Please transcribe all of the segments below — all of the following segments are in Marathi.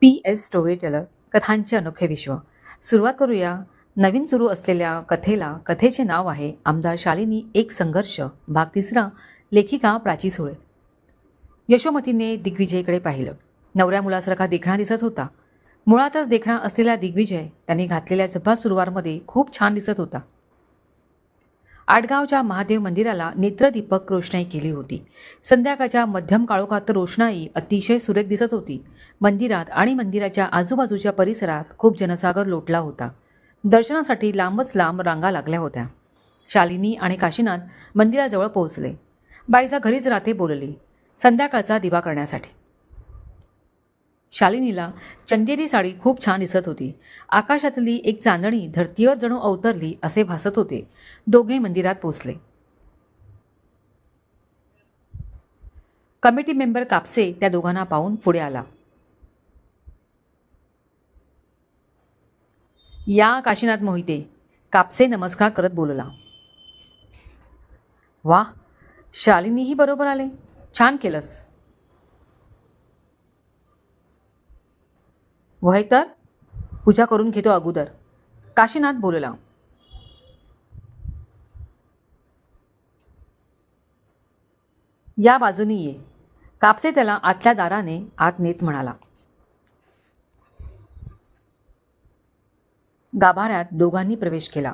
पी एस स्टोरी टेलर कथांचे अनोखे विश्व. सुरुवात करूया. नवीन सुरू असलेल्या कथेला कथेचे नाव आहे आमदार शालिनी एक संघर्ष भाग तिसरा लेखिका प्राची सुळे. यशोमतीने दिग्विजयकडे पाहिलं. नवऱ्या मुलासारखा देखणा दिसत होता. मुळातच देखणा असलेला दिग्विजय त्याने घातलेल्या जब्बा सुरवारमध्ये खूप छान दिसत होता. आडगावच्या महादेव मंदिराला नेत्रदीपक रोषणाई केली होती. संध्याकाळच्या मध्यम काळोखात रोषणाई अतिशय सुरेख दिसत होती. मंदिरात आणि मंदिराच्या आजूबाजूच्या परिसरात खूप जनसागर लोटला होता. दर्शनासाठी लांबच लांब रांगा लागल्या होत्या. शालिनी आणि काशीनाथ मंदिराजवळ पोहोचले. बाईजा घरीच राहते बोलली. संध्याकाळचा दिवा करण्यासाठी. शालिनीला चंदेरी साडी खूप छान दिसत होती. आकाशातली एक चांदणी धरतीवर जणू अवतरली असे भासत होते. दोघे मंदिरात पोचले. कमिटी मेंबर कापसे त्या दोघांना पाहून पुढे आला. या काशीनाथ मोहिते कापसे नमस्कार करत बोलला. वा शालिनीही बरोबर आले. छान केलंस. वय तर पूजा करून घेतो अगोदर. काशीनाथ बोलला या बाजूनी ये. कापसे त्याला आतल्या दाराने आत नेत म्हणाला. गाभाऱ्यात दोघांनी प्रवेश केला.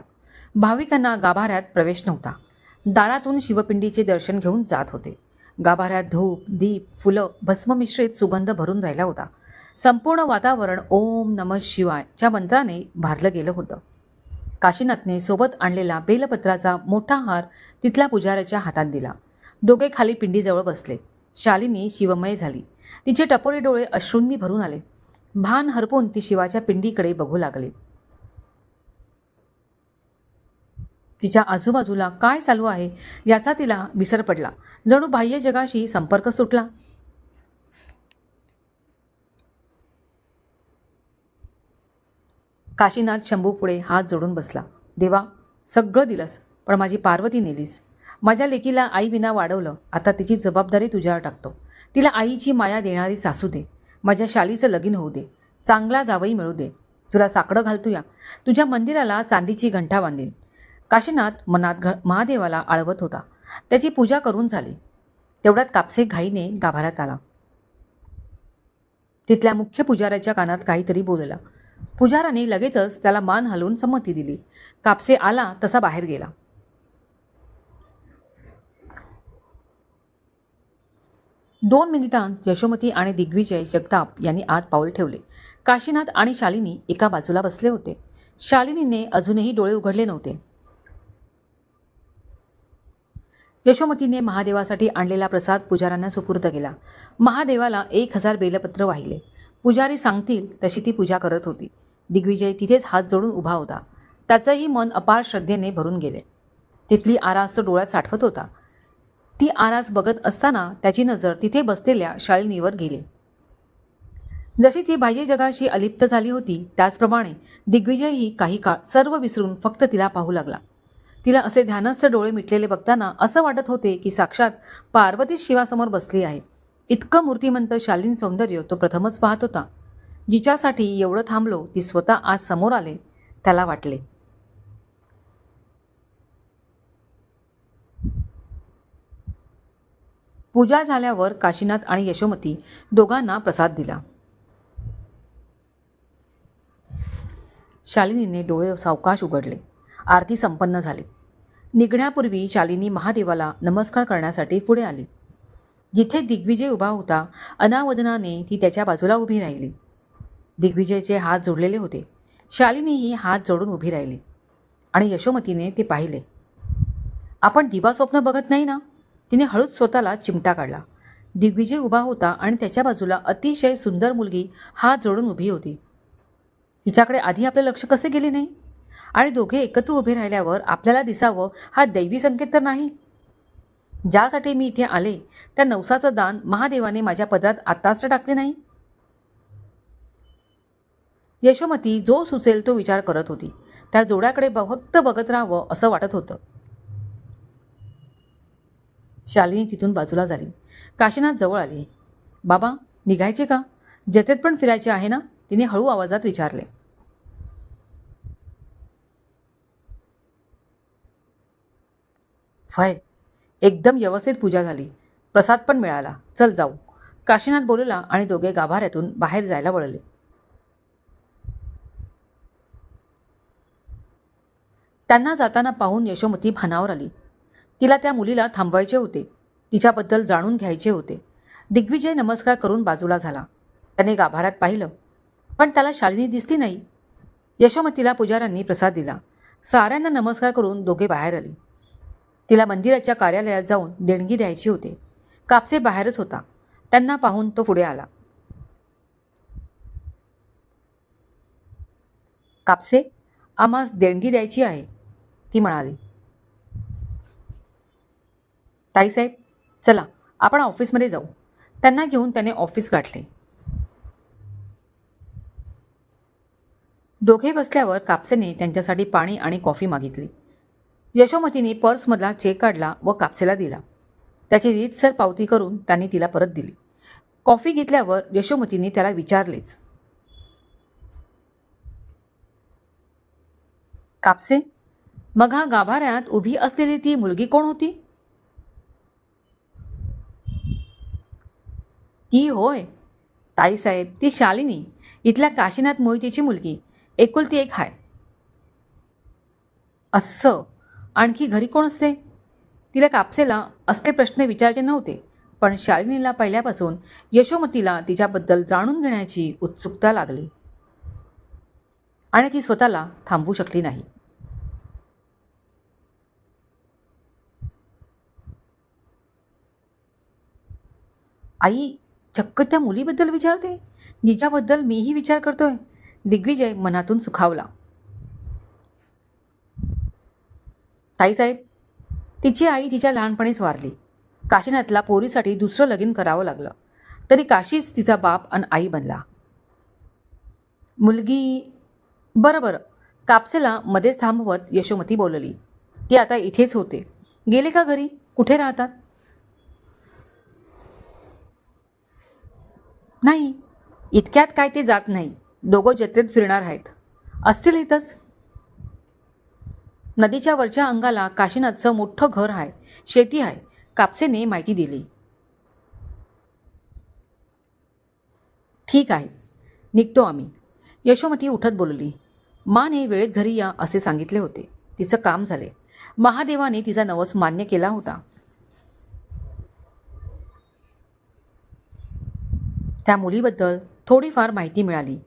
भाविकांना गाभाऱ्यात प्रवेश नव्हता. दारातून शिवपिंडीचे दर्शन घेऊन जात होते. गाभाऱ्यात धूप दीप फुलं भस्ममिश्रित सुगंध भरून राहिला होता. संपूर्ण वातावरण ओम नम शिवायच्या मंत्राने भारलं गेलं होतं. काशीनाथने सोबत आणलेला बेलपत्राचा मोठा हार तिथल्या पुजाऱ्याच्या हातात दिला. दोघे खाली पिंडीजवळ बसले. शालिनी शिवमय झाली. तिचे टपोरे डोळे अश्रूंनी भरून आले. भान हरपून ती शिवाच्या पिंडीकडे बघू लागली. तिच्या आजूबाजूला काय चालू आहे याचा तिला विसर पडला. जणू बाह्य जगाशी संपर्क सुटला. काशीनाथ शंभूपुढे हात जोडून बसला. देवा सगळं दिलंस पण माझी पार्वती नेलीस. माझ्या लेकीला आई विना वाढवलं आता तिची जबाबदारी तुझ्यावर टाकतो. तिला आईची माया देणारी सासू दे. माझ्या शालीचं लगीन होऊ दे. चांगला जावई मिळू दे. तुला साकडं घालतूया. तुझ्या मंदिराला चांदीची घंटा बांधेन. काशीनाथ मनात घ महादेवाला आळवत होता. त्याची पूजा करून झाली. तेवढ्यात कापसे घाईने गाभाऱ्यात आला. तिथल्या मुख्य पुजाऱ्याच्या कानात काहीतरी बोलला. पुजाराने लगेचच त्याला मान हलवून संमती दिली. कापसे आला तसा बाहेर गेला. दोन मिनिटांत यशोमती आणि दिग्विजय जगताप यांनी आत पाऊल ठेवले. काशीनाथ आणि शालिनी एका बाजूला बसले होते. शालिनीने अजूनही डोळे उघडले नव्हते. यशोमतीने महादेवासाठी आणलेला प्रसाद पुजाऱ्यांना सुपूर्द केला. महादेवाला एक हजार बेलपत्र वाहिले. पुजारी सांगतील तशी ती पूजा करत होती. दिग्विजय तिथेच हात जोडून उभा होता. त्याचंही मन अपार श्रद्धेने भरून गेले. तिथली आरास तो डोळ्यात साठवत होता. ती आरास बघत असताना त्याची नजर तिथे बसलेल्या शालिनीवर गेली. जशी ती बाह्य जगाशी अलिप्त झाली होती त्याचप्रमाणे दिग्विजयही काही काळ सर्व विसरून फक्त तिला पाहू लागला. तिला असे ध्यानस्थ डोळे मिटलेले बघताना असं वाटत होते की साक्षात पार्वती शिवासमोर बसली आहे. इतकं मूर्तिमंत शालीन सौंदर्य तो प्रथमच पाहत होता. जिच्यासाठी एवढं थांबलो ती स्वतः आज समोर आले त्याला वाटले. पूजा झाल्यावर काशीनाथ आणि यशोमती दोघांना प्रसाद दिला. शालिनीने डोळे सावकाश उघडले. आरती संपन्न झाली. निघण्यापूर्वी शालिनी महादेवाला नमस्कार करण्यासाठी पुढे आली. जिथे दिग्विजय उभा होता अनावदनाने ती त्याच्या बाजूला उभी राहिली. दिग्विजयचे हात जोडलेले होते. शालिनीही हात जोडून उभी राहिली आणि यशोमतीने ते पाहिले. आपण दिवा स्वप्न बघत नाही ना? तिने हळूच स्वतःला चिमटा काढला. दिग्विजय उभा होता आणि त्याच्या बाजूला अतिशय सुंदर मुलगी हात जोडून उभी होती. हिच्याकडे आधी आपले लक्ष कसे गेले नाही? आणि दोघे एकत्र उभे राहिल्यावर आपल्याला दिसावं हा दैवी संकेत तर नाही? ज्यासाठी मी इथे आले त्या नवसाचं दान महादेवाने माझ्या पदरात आत्ताच टाकले नाही. यशोमती जो सुचेल तो विचार करत होती. त्या जोड्याकडे फक्त बघत राहावं असं वाटत होतं. शालिनी तिथून बाजूला झाली. काशीनाथ जवळ आली. बाबा निघायचे का? जत्रेत पण फिरायचे आहे ना? तिने हळू आवाजात विचारले. फय एकदम व्यवस्थित पूजा झाली. प्रसाद पण मिळाला. चल जाऊ. काशीनाथ बोलला आणि दोघे गाभाऱ्यातून बाहेर जायला वळले. त्यांना जाताना पाहून यशोमती भानावर आली. तिला त्या मुलीला थांबवायचे होते. तिच्याबद्दल जाणून घ्यायचे होते. दिग्विजय नमस्कार करून बाजूला झाला. त्याने गाभाऱ्यात पाहिलं. पण त्याला शालिनी दिसली नाही. यशोमतीला पुजाऱ्यांनी प्रसाद दिला. साऱ्यांना नमस्कार करून दोघे बाहेर आली. तिला मंदिराच्या कार्यालयात जाऊन देणगी द्यायची होती. कापसे बाहेरच होता. त्यांना पाहून तो पुढे आला. कापसे आम्हास देणगी द्यायची आहे ती म्हणाली. ताईसाहेब चला आपण ऑफिसमध्ये जाऊ. त्यांना घेऊन त्याने ऑफिस गाठले. दोघे बसल्यावर कापसेने त्यांच्यासाठी पाणी आणि कॉफी मागितली. यशोमतीने पर्समधला चेक काढला व कापसेला दिला. त्याची रीतसर पावती करून त्यांनी तिला परत दिली. कॉफी घेतल्यावर यशोमतीने त्याला विचारलेच. कापसे? मग हा गाभाऱ्यात उभी असलेली ती मुलगी कोण होती? ती होय ताईसाहेब ती शालिनी इथल्या काशीनाथ मोहितीची मुलगी. एकुलती एक हाय. असं. आणखी घरी कोण असते? तिला कापसेला असले प्रश्न विचारायचे नव्हते पण शालिनीला पहिल्यापासून यशोमतीला तिच्याबद्दल जाणून घेण्याची उत्सुकता लागली. आणि ती स्वतःला थांबवू शकली नाही. आई चक्क त्या मुलीबद्दल विचारते? जिच्याबद्दल मीही विचार करतोय. दिग्विजय मनातून सुखावला. ताईसाहेब तिची आई तिच्या लहानपणीच वारली. काशीनाथला पोरीसाठी दुसरं लगीन करावं लागलं. तरी काशीच तिचा बाप आणि आई बनला. मुलगी बरं बरं. कापसेला मध्येच थांबवत यशोमती बोलली. ती आता इथेच होते. गेले का घरी? कुठे राहतात? नाही. इतक्यात काय ते जात नाही. दोघं जत्रेत फिरणार आहेत. असतील इथंच? नदीच्या वरच्या अंगाला काशीनाथचं मोठं घर आहे. शेती आहे. कापसेने माहिती दिली. ठीक आहे. निघतो आम्ही. यशोमती उठत बोलली. माने वेळेत घरी या असे सांगितले होते. तिचं काम झाले. महादेवाने तिचा नवस मान्य केला होता. त्या मुलीबद्दल थोडीफार माहिती मिळाली.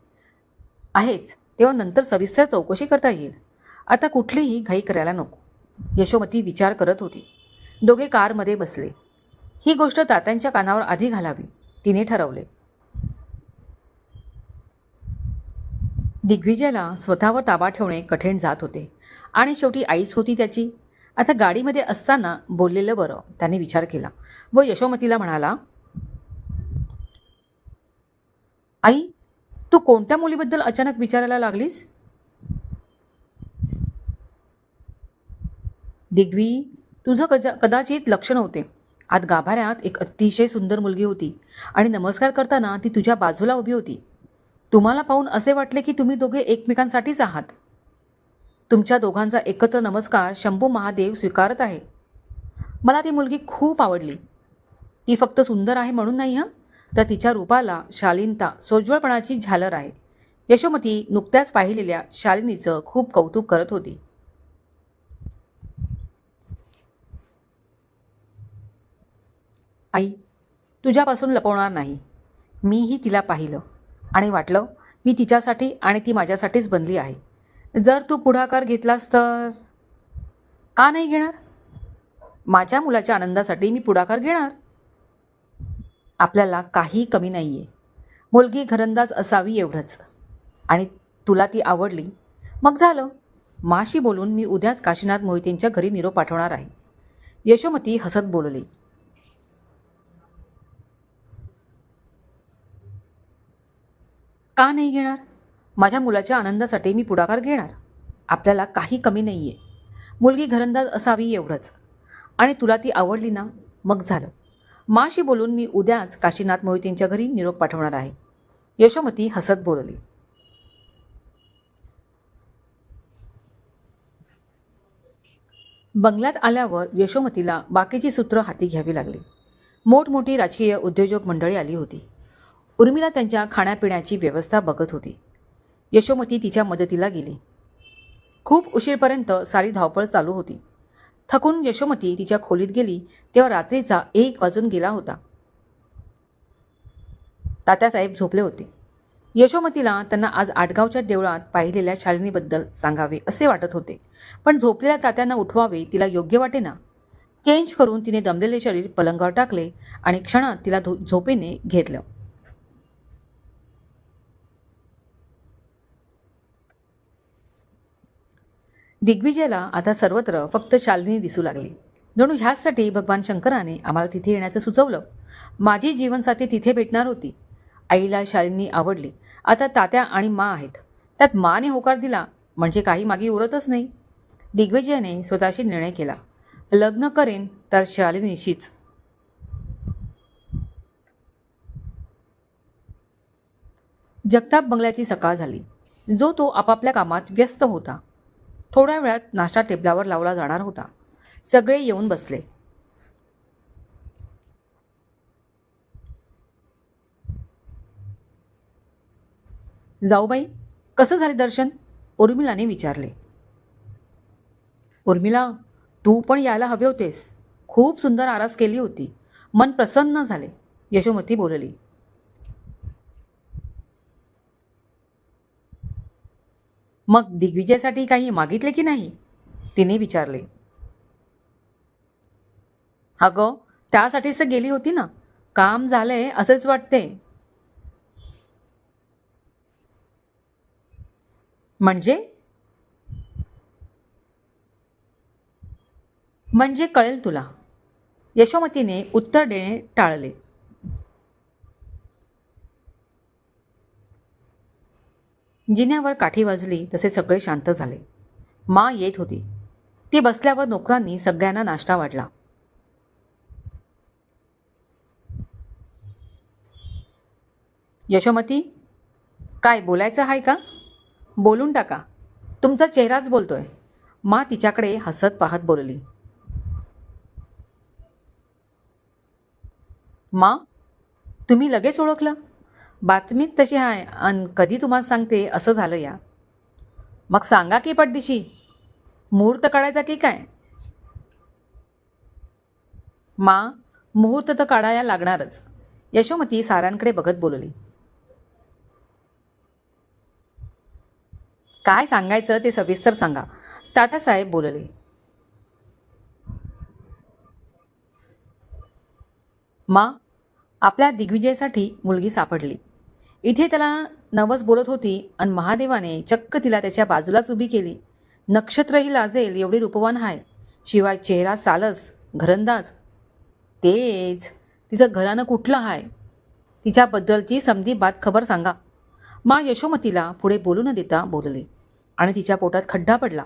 आहेच. तेव्हा नंतर सविस्तर चौकशी करता येईल. आता कुठलीही घाई करायला नको. यशोमती विचार करत होती. दोघे कारमध्ये बसले. ही गोष्ट तात्यांच्या कानावर आधी घालावी. तिने ठरवले. दिग्विजयला स्वतःवर ताबा ठेवणे कठीण जात होते. आणि शेवटी आईच होती त्याची. आता गाडीमध्ये असताना बोललेलं बरं त्याने विचार केला. व यशोमतीला म्हणाला आई तू कोणत्या मुलीबद्दल अचानक विचारायला लागलीस? दिग्वी तुझं कजा कदाचित लक्ष नव्हते. आत गाभाऱ्यात एक अतिशय सुंदर मुलगी होती आणि नमस्कार करताना ती तुझ्या बाजूला उभी होती. तुम्हाला पाहून असे वाटले की तुम्ही दोघे एकमेकांसाठीच आहात. तुमच्या दोघांचा एकत्र नमस्कार शंभू महादेव स्वीकारत आहे. मला ती मुलगी खूप आवडली. ती फक्त सुंदर आहे म्हणून नाही हं? तर तिच्या रूपाला शालीनता सोज्वळपणाची झालर आहे. यशोमती नुकत्याच पाहिलेल्या शालिनीचं खूप कौतुक करत होती. आई तुझ्यापासून लपवणार नाही. मीही तिला पाहिलं आणि वाटलं मी तिच्यासाठी आणि ती माझ्यासाठीच बनली आहे. जर तू पुढाकार घेतलास तर? का नाही घेणार? माझ्या मुलाच्या आनंदासाठी मी पुढाकार घेणार? आपल्याला काही कमी नाही आहे मुलगी घरंदाज असावी एवढंच. आणि तुला ती आवडली? मग झालं. माशी बोलून मी उद्याच काशीनाथ मोहितेंच्या घरी निरोप पाठवणार आहे. यशोमती हसत बोलली. का नाही घेणार? माझ्या मुलाच्या आनंदासाठी मी पुढाकार घेणार? आपल्याला काही कमी नाही आहे मुलगी घरंदाज असावी एवढंच. आणि तुला ती आवडली ना मग झालं. माशी बोलून मी उद्याच काशीनाथ मोहितींच्या घरी निरोप पाठवणार आहे. यशोमती हसत बोलली. बंगल्यात आल्यावर यशोमतीला बाकीची सूत्र हाती घ्यावी लागली. मोठमोठी राजकीय उद्योजक मंडळी आली होती. उर्मिला त्यांच्या खाण्यापिण्याची व्यवस्था बघत होती. यशोमती तिच्या मदतीला गेली. खूप उशीरपर्यंत सारी धावपळ चालू होती. थकून यशोमती तिच्या खोलीत गेली तेव्हा रात्रीचा एक वाजून गेला होता. तात्यासाहेब झोपले होते. यशोमतीला त्यांना आज आटगावच्या देवळात पाहिलेल्या शालिनीबद्दल सांगावे असे वाटत होते. पण झोपलेल्या तात्यांना उठवावे तिला योग्य वाटेना. चेंज करून तिने दमलेले शरीर पलंगावर टाकले आणि क्षणात तिला धो झोपेने घेतलं दिग्विजयला आता सर्वत्र फक्त शालिनी दिसू लागली. जणू ह्याचसाठी भगवान शंकराने आम्हाला तिथे येण्याचं सुचवलं. माझी जीवनसाथी तिथे भेटणार होती. आईला शालिनी आवडली. आता तात्या आणि मा आहेत. त्यात माने होकार दिला म्हणजे काही मागे उरतच नाही. दिग्विजयाने स्वतःशी निर्णय केला. लग्न करेन तर शालिनीशीच. जगताप बंगल्याची सकाळ झाली. जो तो आपापल्या कामात व्यस्त होता. थोड्या वेळात नाश्ता टेबलावर लावला जाणार होता. सगळे येऊन बसले. जाऊबाई कसं झाले दर्शन? उर्मिलाने विचारले. उर्मिला तू पण यायला हवे होतेस. खूप सुंदर आरास केली होती. मन प्रसन्न झाले. यशोमती बोलली. मग दिग्विजयासाठी काही मागितले की नाही? तिने विचारले. अगं त्यासाठीच गेली होती ना. काम झालंय असेच वाटते म्हणजे? म्हणजे कळेल तुला. यशोमतीने उत्तर देणे टाळले. जिन्यावर काठी वाजली तसे सगळे शांत झाले. माँ येत होती. ती बसल्यावर नोकरांनी सगळ्यांना नाश्ता वाढला. यशोमती काय बोलायचं आहे का? बोलून टाका. तुमचा चेहराच बोलतोय. माँ तिच्याकडे हसत पाहत बोलली. माँ तुम्ही लगेच ओळखलं? बातमीत तशी आहे. आणि कधी तुम्हाला सांगते असं झालं या. मग सांगा की पड्डीशी मुहूर्त काढायचा की काय? मा मुहूर्त तर काढायला लागणारच. यशोमती सारांकडे बघत बोलली. काय सांगायचं ते सविस्तर सांगा. तात्यासाहेब बोलले. मा आपल्या दिग्विजयासाठी मुलगी सापडली. इथे त्याला नवस बोलत होती आणि महादेवाने चक्क तिला त्याच्या बाजूलाच उभी केली. नक्षत्रही लाजेल एवढी रूपवान आहे शिवाय चेहरा सालच घरंदाज. तेच तिचं घरानं कुठलं आहे तिच्याबद्दलची समधी बात खबर सांगा. मा यशोमतीला पुढे बोलू न देता बोलले आणि तिच्या पोटात खड्डा पडला.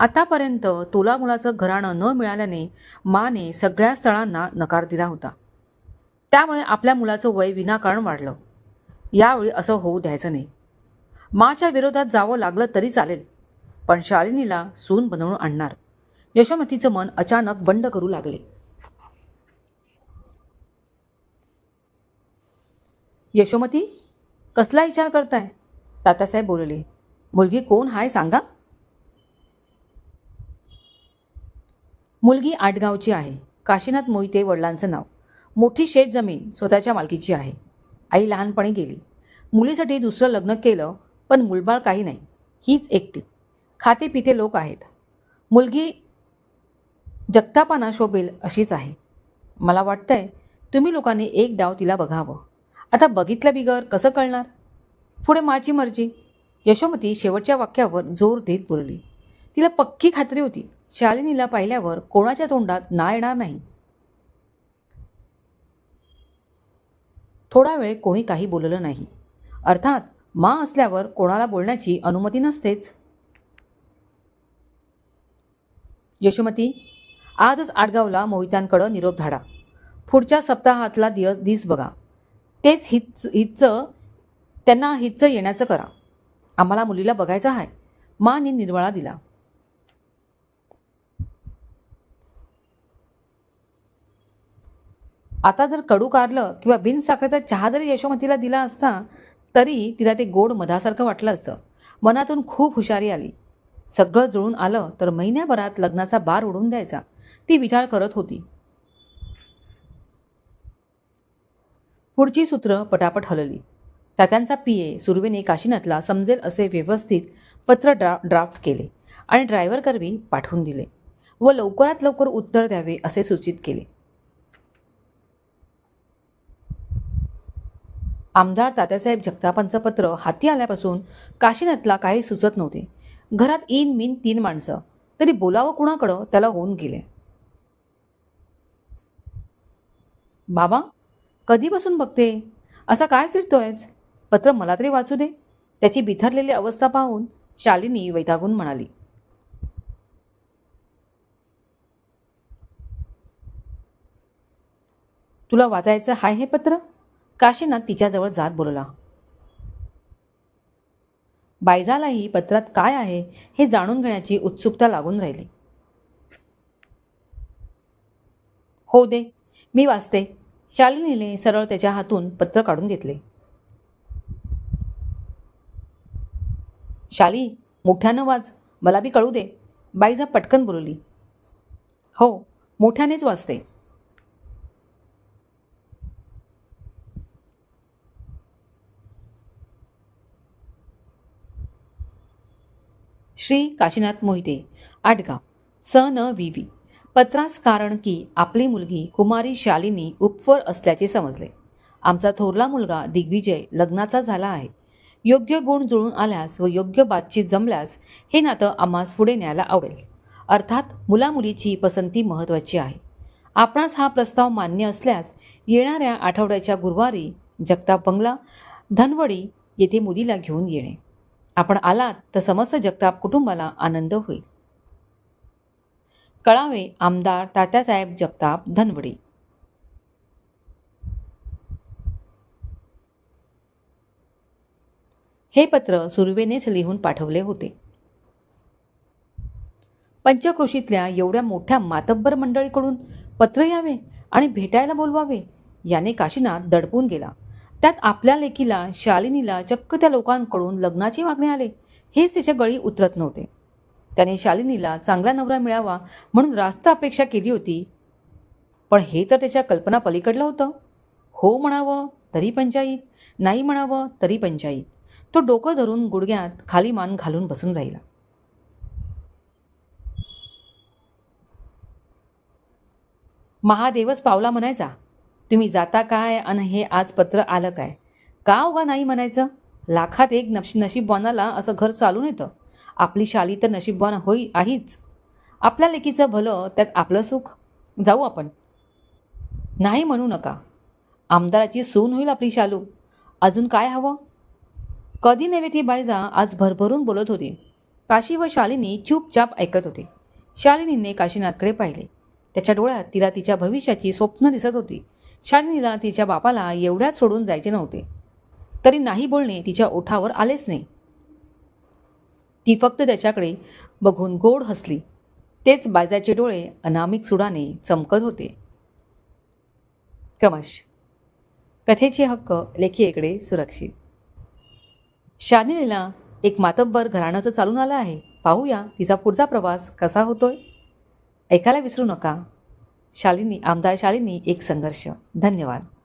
आतापर्यंत तोला मुलाचं घराणं न मिळाल्याने माने सगळ्या स्थळांना नकार दिला होता. त्यामुळे आपल्या मुलाचं वय विनाकारण वाढलं. यावेळी असं होऊ द्यायचं नाही. माच्या विरोधात जावं लागलं तरी चालेल पण शालिनीला सून बनवून आणणार. यशोमतीचं मन अचानक बंड करू लागले. यशोमती कसला विचार करताय? तात्यासाहेब बोलले. मुलगी कोण हाय सांगा? मुलगी आटगावची आहे. काशीनाथ मोहिते वडिलांचं नाव. मोठी शेत जमीन स्वतःच्या मालकीची आहे. आई लहानपणी गेली. मुलीसाठी दुसरं लग्न केलं पण मुलबाळ काही नाही. हीच एकटी. खाते पिते लोक आहेत. मुलगी जगतापाना शोभेल अशीच आहे. मला वाटतंय तुम्ही लोकांनी एक डाव तिला बघावं. आता बघितल्या बिगर कसं कळणार? पुढे माझी मर्जी. यशोमती शेवटच्या वाक्यावर जोर देत बोलली. तिला पक्की खात्री होती. शालिनीला पाहिल्यावर कोणाच्या तोंडात ना येणार नाही. थोडा वेळ कोणी काही बोललं नाही. अर्थात मा असल्यावर कोणाला बोलण्याची अनुमती नसतेच. यशोमती आजच आडगावला मोहित्यांकडं निरोप धाडा. पुढच्या सप्ताहातला दिय दिस बघा. तेच हिच हिचं त्यांना हिचं येण्याचं करा. आम्हाला मुलीला बघायचं आहे. माने निर्वाळा दिला. आता जर कडू कारलं किंवा बिनसाखरेचा चहा जरी यशोमतीला दिला असता तरी तिला ते गोड मधासारखं वाटलं असतं. मनातून खूप हुशारी आली. सगळं जुळून आलं तर महिन्याभरात लग्नाचा बार उडून द्यायचा. ती विचार करत होती. पुढची सूत्र पटापट हलली. तात्यांचा ए. सुर्वेने काशीनाथला समजेल असे व्यवस्थित पत्र ड्रा ड्राफ्ट केले आणि ड्रायव्हर करवी पाठवून दिले व लवकरात लवकर उत्तर द्यावे असे सूचित केले. आमदार तात्यासाहेब जगतापांचं पत्र हाती आल्यापासून काशीनाथला काही सुचत नव्हते. घरात इन मिन तीन माणसं. तरी बोलावं कुणाकडं? त्याला होऊन गेले. बाबा कधीपासून बघते? असा काय फिरतोयस? पत्र मला तरी वाचू दे. त्याची बिथरलेली अवस्था पाहून शालिनी वैतागून म्हणाली. तुला वाचायचं हाय हे पत्र? काशीनाथ तिच्याजवळ जात बोलला. बायजालाही पत्रात काय आहे हे जाणून घेण्याची उत्सुकता लागून राहिली. हो दे मी वाचते. शालिनीने सरळ त्याच्या हातून पत्र काढून घेतले. शाली मोठ्यानं वाच मला बी कळू दे. बाईजा पटकन बोलली. हो मोठ्यानेच वाचते. श्री काशीनाथ मोहिते. आडगाव. स न व्ही व्ही पत्रास कारण की आपली मुलगी कुमारी शालिनी उपवर असल्याचे समजले. आमचा थोरला मुलगा दिग्विजय लग्नाचा झाला आहे. योग्य गुण जुळून आल्यास व योग्य बातचीत जमल्यास हे नातं आम्हास पुढे न्यायला आवडेल. अर्थात मुलामुलीची पसंती महत्त्वाची आहे. आपणास हा प्रस्ताव मान्य असल्यास येणाऱ्या आठवड्याच्या गुरुवारी जगताप बंगला धनवडी येथे मुलीला घेऊन येणे. आपण आलात तर समस्त जगताप कुटुंबाला आनंद होईल. कळावे आमदार तात्यासाहेब जगताप धनवडी. हे पत्र सुर्वेनेच लिहून पाठवले होते. पंचक्रोशीतल्या एवढ्या मोठ्या मातब्बर मंडळीकडून पत्र यावे आणि भेटायला बोलवावे याने काशीनाथ दडपून गेला. त्यात आपल्या लेकीला शालिनीला चक्क त्या लोकांकडून लग्नाची मागणी आले. हेच त्याच्या गळी उतरत नव्हते. त्याने शालिनीला चांगला नवरा मिळावा म्हणून रास्त अपेक्षा केली होती. पण हे तर त्याच्या कल्पना पलीकडलं होतं. हो म्हणावं तरी पंचायत नाही म्हणावं तरी पंचायत तो डोकं धरून गुडघ्यात खाली मान घालून बसून राहिला. महादेवच पावला म्हणायचा. तुम्ही जाता काय आणि हे आज पत्र आलं काय? का उगा नाही म्हणायचं? लाखात एक नश नशीबवानाला असं घर चालून येतं. आपली शाली तर नशीबवान होई आहेच. आपल्या लेकीचं भलं त्यात आपलं सुख. जाऊ आपण. नाही म्हणू नका. आमदाराची सून होईल आपली शालू. अजून काय हवं? कधी नव्हे ती बायजा आज भरभरून बोलत होती. काशी व शालिनी चुपचाप ऐकत होती. शालिनीने काशीनाथकडे पाहिले. त्याच्या डोळ्यात तिला तिच्या भविष्याची स्वप्न दिसत होती. शालिनीला तिच्या बापाला एवढ्याच सोडून जायचे नव्हते. तरी नाही बोलणे तिच्या ओठावर आलेच नाही. ती फक्त त्याच्याकडे बघून गोड हसली. तेच बायजाचे डोळे अनामिक सुडाने चमकत होते. क्रमश. कथेचे हक्क लेखिकेकडे सुरक्षित. शालिनीला एक मातब्बर घराण्याचं चालून आलं आहे. पाहूया तिचा पुढचा प्रवास कसा होतोय. ऐकायला विसरू नका. शालिनी आमदार शालिनी एक संघर्ष. धन्यवाद.